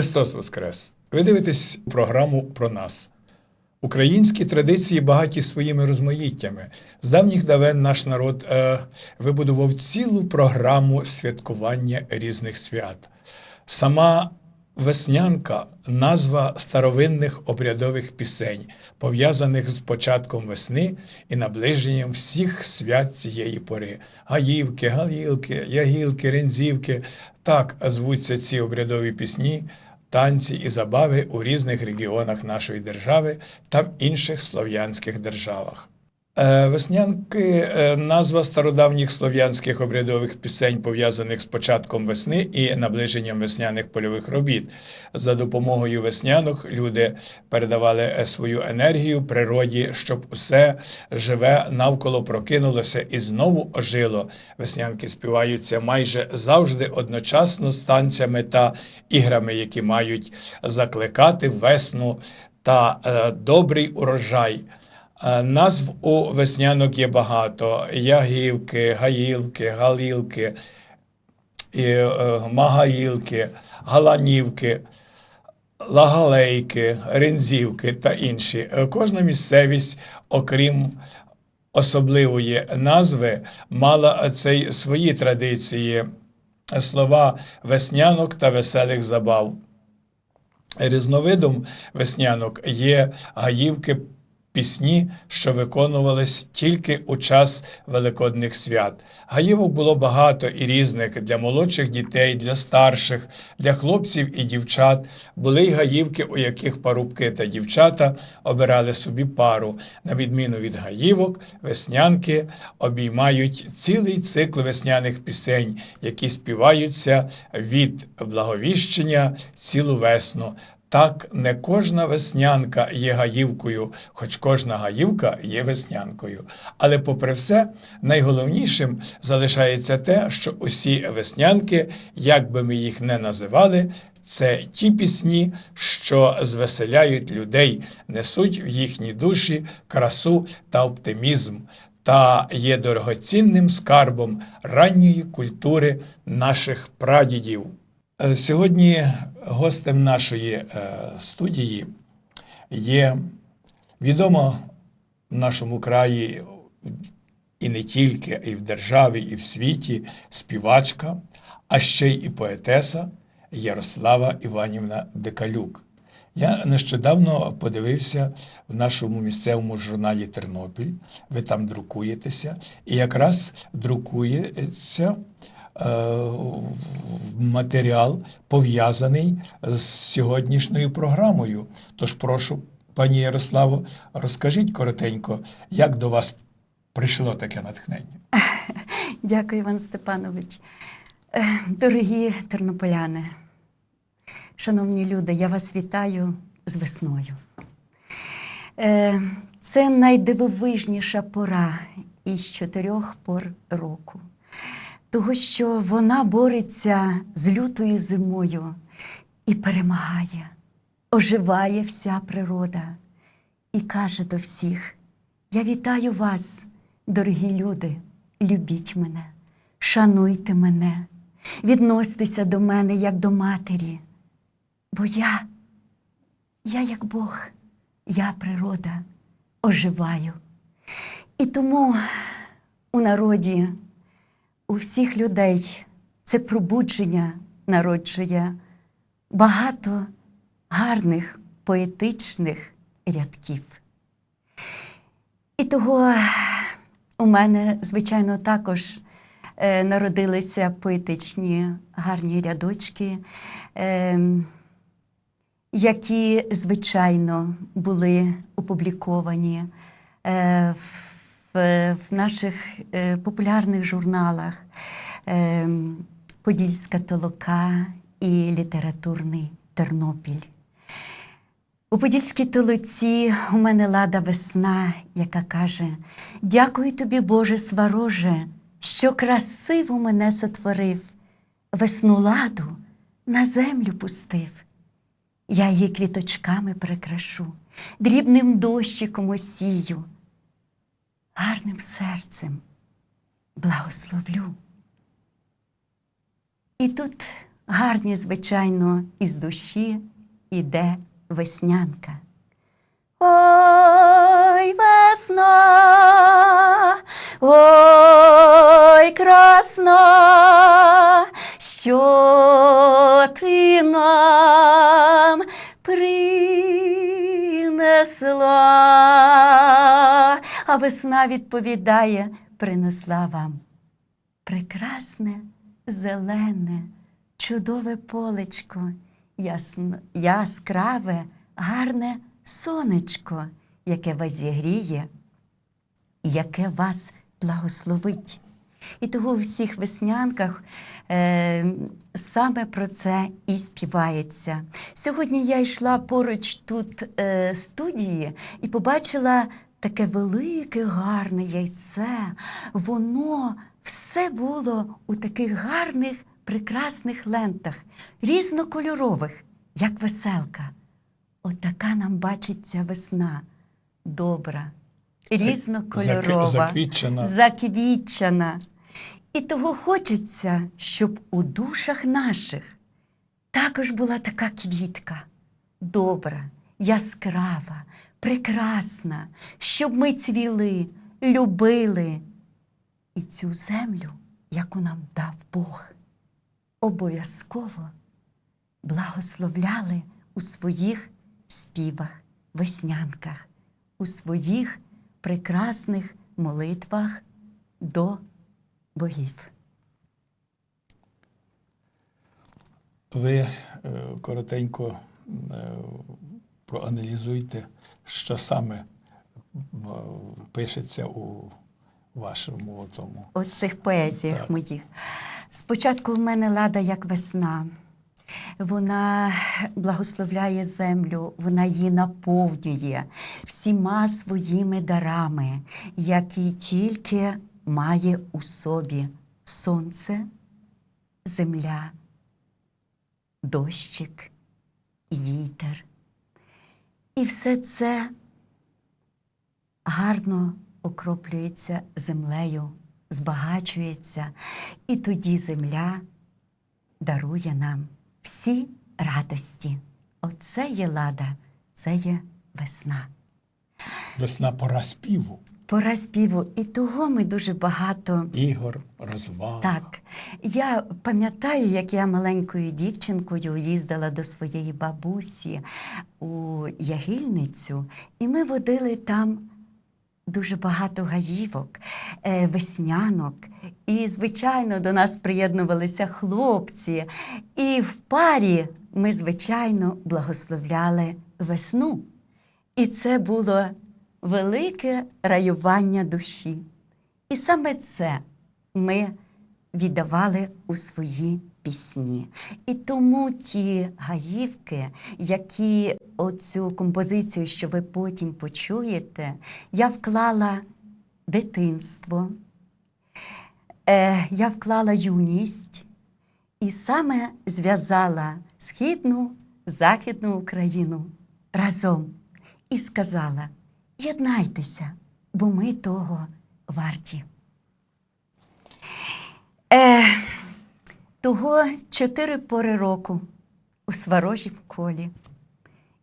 Христос Воскрес! Ви дивитесь програму про нас. Українські традиції багаті своїми розмаїттями. З давніх давен наш народ е, вибудував цілу програму святкування різних свят. Сама веснянка назва старовинних обрядових пісень, пов'язаних з початком весни і наближенням всіх свят цієї пори. Гаївки, галілки, ягілки, рензівки. Так звуться ці обрядові пісні, танці і забави у різних регіонах нашої держави та в інших слов'янських державах. Е, Веснянки е, назва стародавніх слов'янських обрядових пісень, пов'язаних з початком весни і наближенням весняних польових робіт. За допомогою веснянок люди передавали е, свою енергію природі, щоб усе живе навколо прокинулося і знову ожило. Веснянки співаються майже завжди одночасно з танцями та іграми, які мають закликати весну та добрий урожай. Назв у веснянок є багато: ягівки, гаїлки, галілки, е, магаїлки, галанівки, лагалейки, рензівки та інші. Кожна місцевість, окрім особливої назви, мала цей свої традиції, слова веснянок та веселих забав. Різновидом веснянок є гаївки пісні, що виконувались тільки у час великодних свят. Гаївок було багато і різних для молодших дітей, для старших, для хлопців і дівчат. Були й гаївки, у яких парубки та дівчата обирали собі пару. На відміну від гаївок, веснянки обіймають цілий цикл весняних пісень, які співаються від благовіщення цілу весну. Так, не кожна веснянка є гаївкою, хоч кожна гаївка є веснянкою. Але, попри все, найголовнішим залишається те, що усі веснянки, як би ми їх не називали, це ті пісні, що звеселяють людей, несуть в їхні душі красу та оптимізм. Та є дорогоцінним скарбом ранньої культури наших прадідів. Е, Сьогодні гостем нашої е, студії є відома в нашому краї і не тільки, і в державі, і в світі співачка, а ще й поетеса Ярослава Іванівна Декалюк. Я нещодавно подивився в нашому місцевому журналі Тернопіль. Ви там друкуєтеся, і якраз друкується матеріал пов'язаний з сьогоднішньою програмою. Тож прошу, пані Ярославо, розкажіть коротенько, як до вас прийшло таке натхнення. Дякую, Іван Степанович. Е, Дорогі тернополяни, шановні люди, я вас вітаю з весною. Е, Це найдивовижніша пора із чотирьох пор року, того, що вона бореться з лютою зимою і перемагає, оживає вся природа і каже до всіх: Я вітаю вас, дорогі люди, любіть мене, шануйте мене, відносьтеся до мене як до матері, бо я, я як Бог, я природа, оживаю. І тому у народі, у всіх людей це пробудження народжує багато гарних поетичних рядків. І того у мене, звичайно, також е, народилися поетичні гарні рядочки, е, які, звичайно, були опубліковані е, в, в наших е, популярних журналах е, Подільська толока і літературний Тернопіль. У Подільській толоці у мене лада весна, яка каже: Дякую тобі, Боже свароже, що красиво мене сотворив, весну ладу на землю пустив. Я її квіточками прикрашу, дрібним дощиком осію, гарним серцем благословлю. І тут гарні, звичайно, із душі іде веснянка. Ой, весна, ой, красна, що ти нам принесла. А весна відповідає, принесла вам прекрасне, зелене, чудове полечко, ясно, яскраве, гарне сонечко, яке вас зігріє, яке вас благословить. І того у всіх веснянках е, саме про це і співається. Сьогодні я йшла поруч тут е, студії і побачила таке велике, гарне яйце. Воно все було у таких гарних, прекрасних лентах, різнокольорових, як веселка. Отака нам бачиться весна, добра, різнокольорова, заквітчена. заквітчена. І того хочеться, щоб у душах наших також була така квітка, добра, яскрава, прекрасна, щоб ми цвіли, любили і цю землю, яку нам дав Бог, обов'язково благословляли у своїх співах, веснянках, у своїх прекрасних молитвах до богів. Ви е, коротенько е, проаналізуйте, що саме пишеться у вашому тому. у цих поезіях Так. моїх. Спочатку в мене лада як весна. Вона благословляє землю, вона її наповнює всіма своїми дарами, які тільки має у собі сонце, земля, дощик і вітер. І все це гарно окроплюється землею, збагачується, і тоді земля дарує нам всі радості. Оце є лада, це є весна. Весна пора співу, Пора співу, і того ми дуже багато. ігор, розваг. Так, я пам'ятаю, як я маленькою дівчинкою їздила до своєї бабусі у Ягільницю, і ми водили там дуже багато гаївок, е, веснянок. І, звичайно, до нас приєднувалися хлопці. І в парі ми, звичайно, благословляли весну. І це було велике раювання душі. І саме це ми віддавали у свої пісні. І тому ті гаївки, які оцю композицію, що ви потім почуєте, я вклала дитинство, е, я вклала юність і саме зв'язала східну, західну Україну разом і сказала: єднайтеся, бо ми того варті. Е, того чотири пори року у сварожім колі.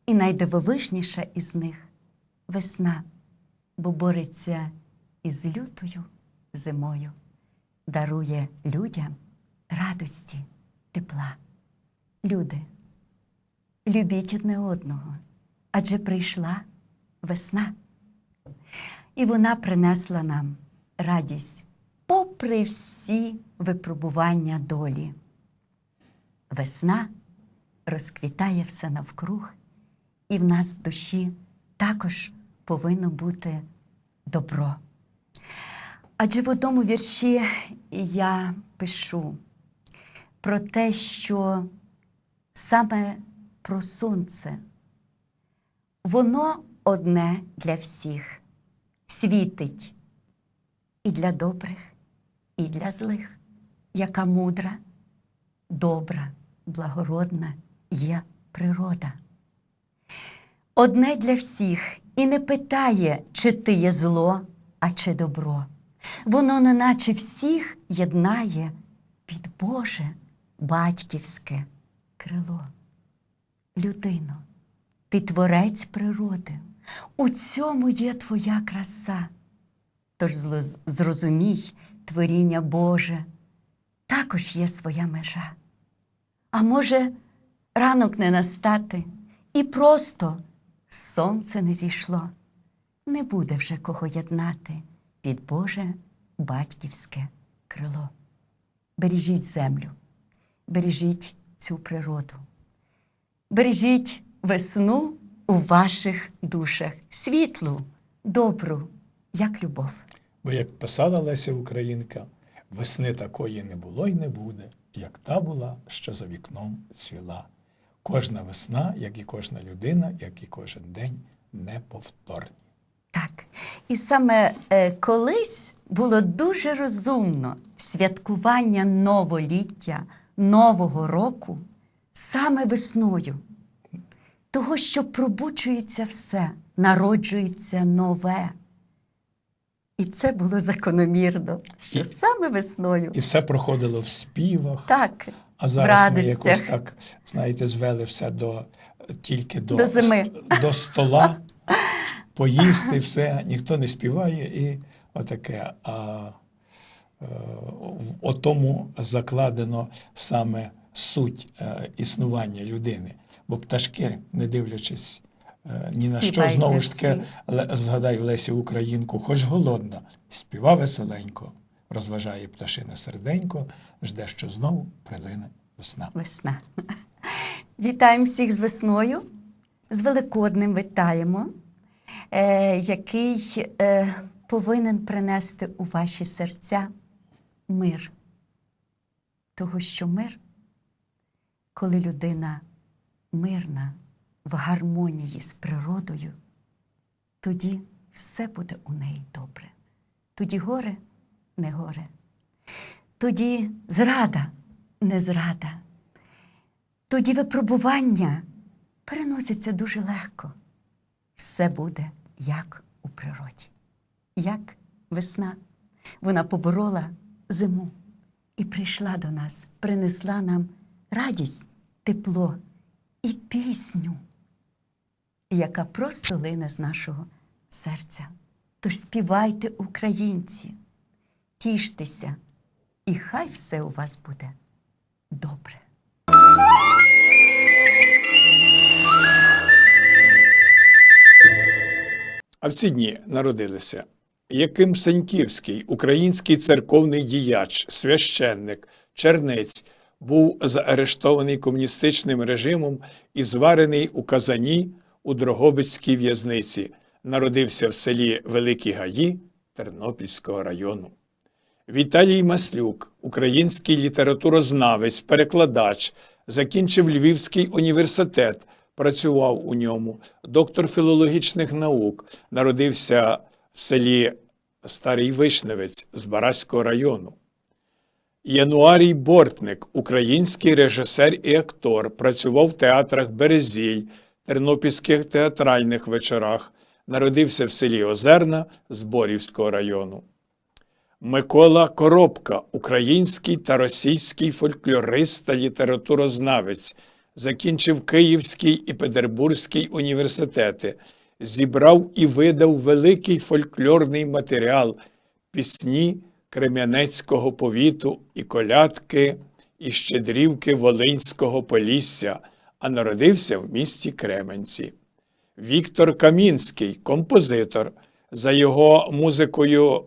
І найдивовижніша із них весна, бо бореться із лютою зимою, дарує людям радості, тепла. Люди, любіть одне одного, адже прийшла весна. І вона принесла нам радість попри всі випробування долі. Весна розквітає все навкруг, і в нас в душі також повинно бути добро. Адже в одному вірші я пишу про те, що саме про сонце, воно одне для всіх, світить і для добрих, і для злих, яка мудра, добра, благородна є природа. Одне для всіх і не питає, чи ти є зло, а чи добро. Воно неначе всіх єднає під Боже батьківське крило. Людино, ти творець природи, у цьому є твоя краса. Тож зрозумій, творіння Боже, також є своя межа. А може, ранок не настати, і просто сонце не зійшло. Не буде вже кого єднати під Боже батьківське крило. Бережіть землю, бережіть цю природу, бережіть весну у ваших душах, світлу, добру, як любов. Бо як писала Леся Українка, весни такої не було й не буде, як та була, що за вікном цвіла. Кожна весна, як і кожна людина, як і кожен день, неповторні. Так. І саме е, колись було дуже розумно святкування новоліття, Нового року саме весною. Того, що пробуджується все, народжується нове. І це було закономірно, що І- саме весною. І все проходило в співах. Так, А зараз ми якось так, знаєте, звели все до тільки до, До зими. до стола, поїсти все, ніхто не співає, і отаке. А е, в отому закладено саме суть е, існування людини. Бо пташки, не дивлячись е, ні на що, знову ж таки, згадаю Лесі Українку, хоч голодна, співа веселенько, розважає пташине серденько, жде, що знову прилине весна. Весна. Вітаємо всіх з весною, з Великодним вітаємо, е, який е, повинен принести у ваші серця мир. Того, що мир, коли людина мирна, в гармонії з природою, тоді все буде у неї добре. Тоді горе не горе. Тоді зрада не зрада. Тоді випробування переносяться дуже легко. Все буде як у природі, як весна. Вона поборола зиму і прийшла до нас, принесла нам радість, тепло і пісню, яка просто лине з нашого серця. Тож співайте, українці, тіштеся, і хай все у вас буде добре. А в ці дні народилися Яким Сеньківський, український церковний діяч, священник, чернець, був заарештований комуністичним режимом і зварений у Казані у Дрогобицькій в'язниці. Народився в селі Великі Гаї Тернопільського району. Віталій Маслюк, український літературознавець, перекладач, закінчив Львівський університет, працював у ньому, доктор філологічних наук, народився в селі Старий Вишневець з Бараського району. Януарій Бортник, український режисер і актор, працював в театрах Березіль, Тернопільських театральних вечорах, народився в селі Озерна Зборівського району. Микола Коробка, український та російський фольклорист та літературознавець, закінчив Київський і Петербурзький університети, зібрав і видав великий фольклорний матеріал, пісні Крем'янецького повіту і колядки і щедрівки Волинського Полісся, а народився в місті Кременці. Віктор Камінський, композитор. За його музикою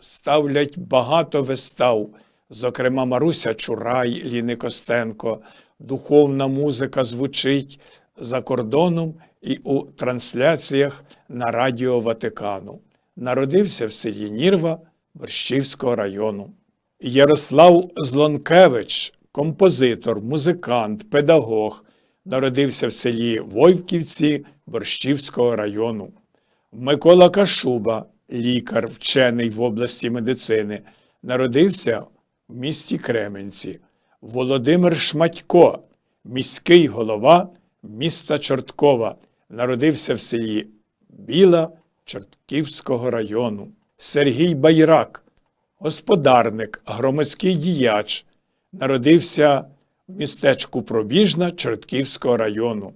ставлять багато вистав, зокрема Маруся Чурай, Ліни Костенко. Духовна музика звучить за кордоном і у трансляціях на Радіо Ватикану. Народився в селі Нірва Борщівського району. Ярослав Злонкевич, композитор, музикант, педагог, народився в селі Войвківці Борщівського району. Микола Кашуба, лікар, вчений в області медицини, народився в місті Кременці. Володимир Шматько, міський голова міста Чорткова, народився в селі Біла Чортківського району. Сергій Байрак, господарник, громадський діяч, народився в містечку Пробіжна Чортківського району.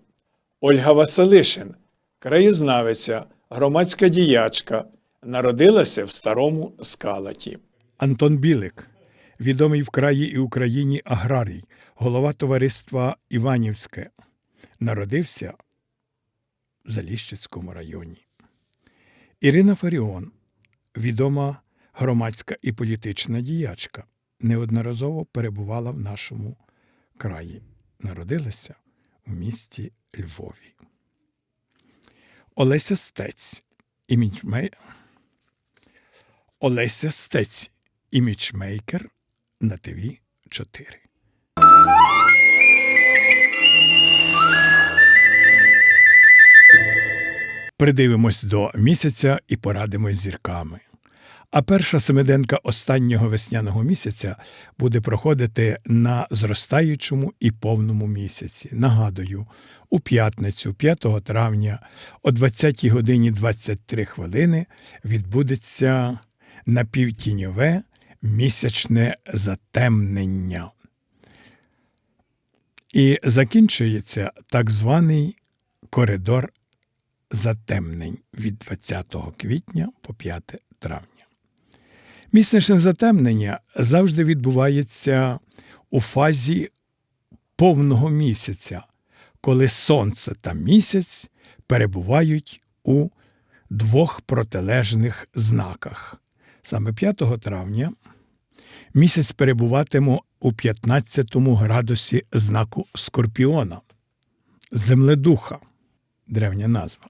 Ольга Василишин, краєзнавиця, громадська діячка, народилася в старому скалаті. Антон Білик, відомий в краї і Україні аграрій, голова товариства Іванівське, народився в Заліщицькому районі. Ірина Фаріон, відома громадська і політична діячка, неодноразово перебувала в нашому краї. Народилася в місті Львові. Олеся Стець, іміджме... Олеся Стець, іміджмейкер на ТВ 4. Придивимось до місяця і порадимось зірками. А перша семиденка останнього весняного місяця буде проходити на зростаючому і повному місяці. Нагадую, у п'ятницю, 5 травня, о 20 годині 23 хвилини відбудеться напівтіньове місячне затемнення. І закінчується так званий коридор затемнень від 20 квітня по 5 травня. Місячне затемнення завжди відбувається у фазі повного місяця, коли сонце та місяць перебувають у двох протилежних знаках. Саме 5 травня місяць перебуватиме у 15 градусі знаку Скорпіона, земледуха, древня назва,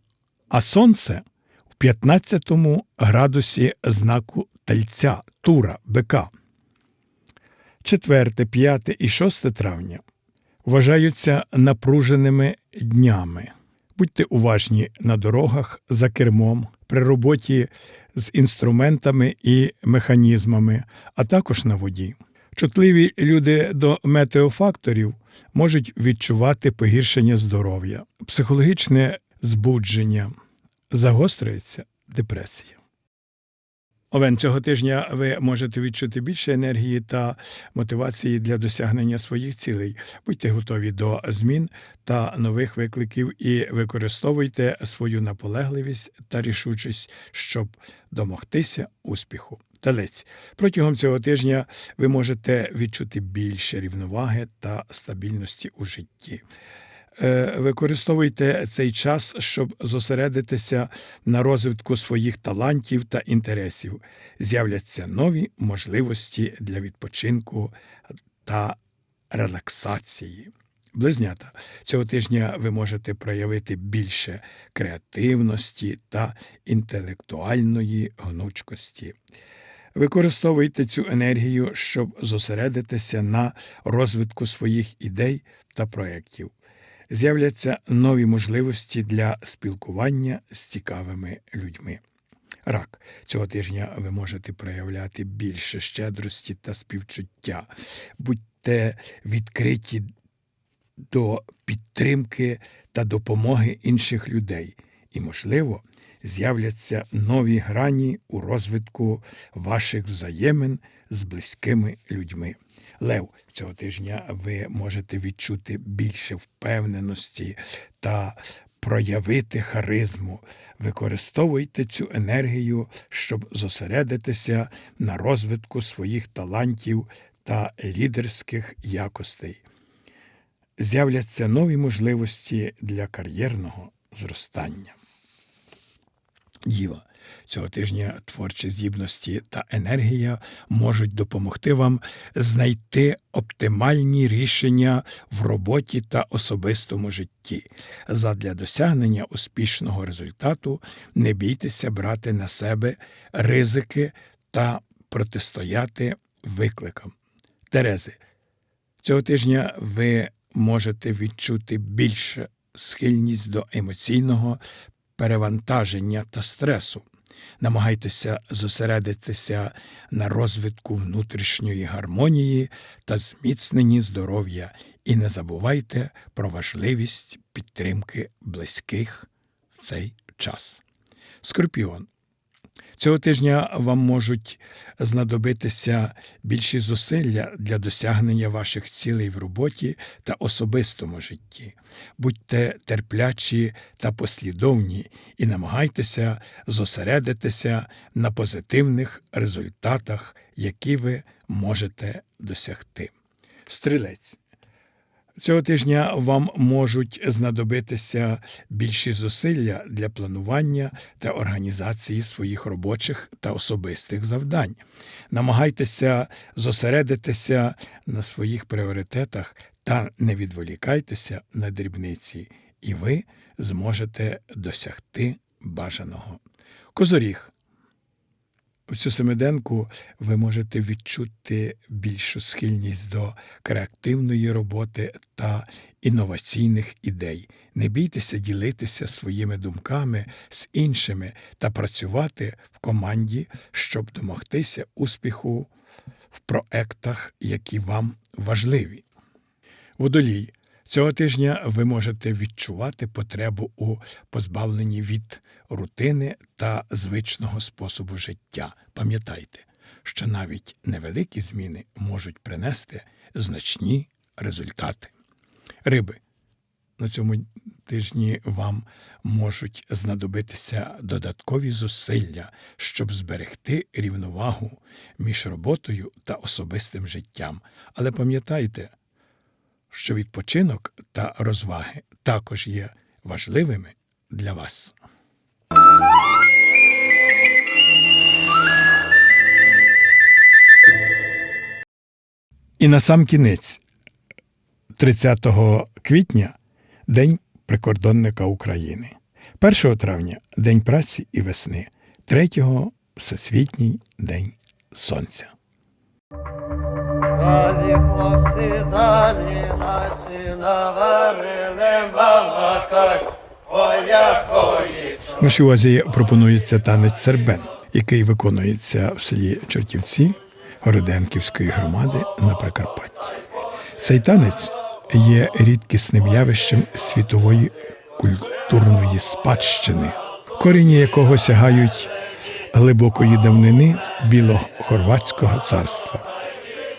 а сонце в 15 градусі знаку Тельця, Тура, Бика. 4, 5 і 6 травня вважаються напруженими днями. Будьте уважні на дорогах за кермом, при роботі з інструментами і механізмами, а також на воді. Чутливі люди до метеофакторів можуть відчувати погіршення здоров'я, психологічне збудження, загострюється депресія. Овен, цього тижня ви можете відчути більше енергії та мотивації для досягнення своїх цілей. Будьте готові до змін та нових викликів і використовуйте свою наполегливість та рішучість, щоб домогтися успіху. Телець. Протягом цього тижня ви можете відчути більше рівноваги та стабільності у житті. Е, Використовуйте цей час, щоб зосередитися на розвитку своїх талантів та інтересів. З'являться нові можливості для відпочинку та релаксації. Близнята, цього тижня ви можете проявити більше креативності та інтелектуальної гнучкості. Використовуйте цю енергію, щоб зосередитися на розвитку своїх ідей та проєктів з'являться нові можливості для спілкування з цікавими людьми. Рак цього тижня ви можете проявляти більше щедрості та співчуття. Будьте відкриті до підтримки та допомоги інших людей, і, можливо, з'являться нові грані у розвитку ваших взаємин з близькими людьми. Лев, цього тижня ви можете відчути більше впевненості та проявити харизму. Використовуйте цю енергію, щоб зосередитися на розвитку своїх талантів та лідерських якостей. З'являться нові можливості для кар'єрного зростання. Діва. Цього тижня творчі здібності та енергія можуть допомогти вам знайти оптимальні рішення в роботі та особистому житті. Задля досягнення успішного результату не бійтеся брати на себе ризики та протистояти викликам. Терези, цього тижня ви можете відчути більше схильність до емоційного перевантаження та стресу. Намагайтеся зосередитися на розвитку внутрішньої гармонії та зміцненні здоров'я, і не забувайте про важливість підтримки близьких в цей час. Скорпіон. Цього тижня вам можуть знадобитися більші зусилля для досягнення ваших цілей в роботі та особистому житті. Будьте терплячі та послідовні і намагайтеся зосередитися на позитивних результатах, які ви можете досягти. Стрілець. Цього тижня вам можуть знадобитися більші зусилля для планування та організації своїх робочих та особистих завдань. Намагайтеся зосередитися на своїх пріоритетах та не відволікайтеся на дрібниці, і ви зможете досягти бажаного. Козоріг. В цю семиденку ви можете відчути більшу схильність до креативної роботи та інноваційних ідей. Не бійтеся ділитися своїми думками з іншими та працювати в команді, щоб домогтися успіху в проектах, які вам важливі. Водолій. Цього тижня ви можете відчувати потребу у позбавленні від рутини та звичного способу життя. Пам'ятайте, що навіть невеликі зміни можуть принести значні результати. Риби. На цьому тижні вам можуть знадобитися додаткові зусилля, щоб зберегти рівновагу між роботою та особистим життям. Але пам'ятайте, що відпочинок та розваги також є важливими для вас. І на сам кінець, 30 квітня, День прикордонника України, 1 травня День праці і весни, 3 Всесвітній День Сонця. Далі хлопці, далі наші наварили ой, якої Вашій увазі пропонується танець сербен, який виконується в селі Чортівці Городенківської громади на Прикарпатті. Цей танець є рідкісним явищем світової культурної спадщини, корені якого сягають глибокої давнини білохорватського царства.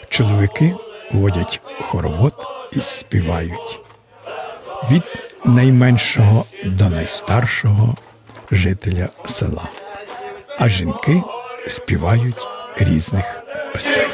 Чоловіки водять хоровод і співають від найменшого до найстаршого жителя села. А жінки співають різних пісень.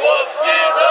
Clube